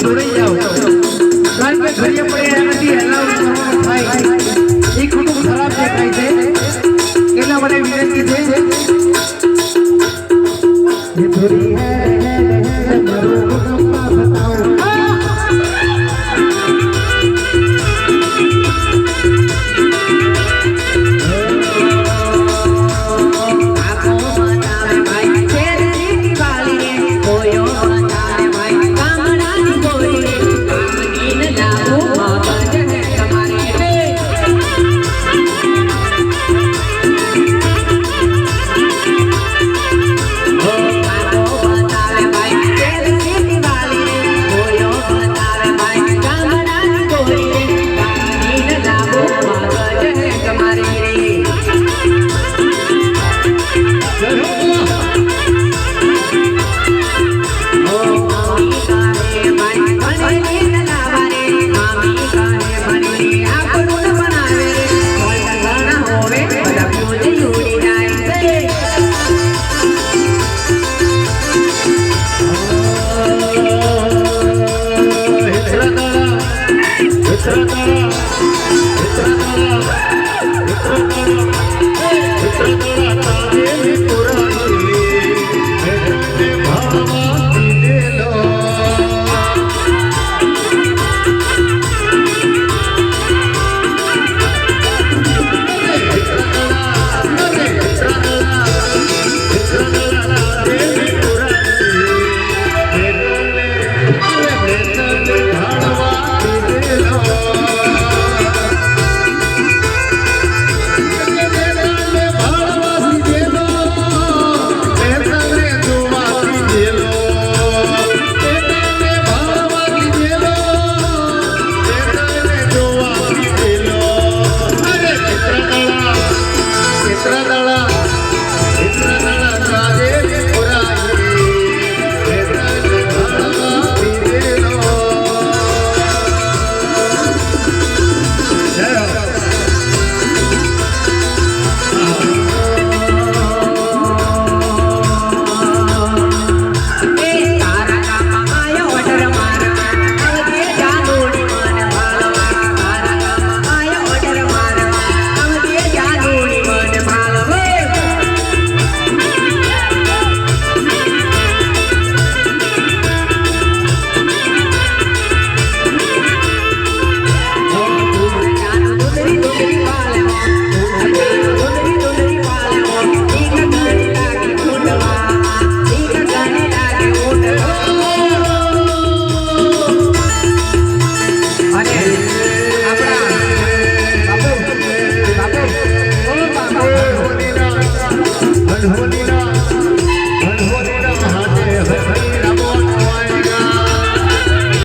જોડાઈ જાઓ કારણ કે ઘરે પડે એનાથી હેલાવ થાય એ ખૂબ ખરાબ દેખાય છે એટલા માટે વિનંતી છે It's a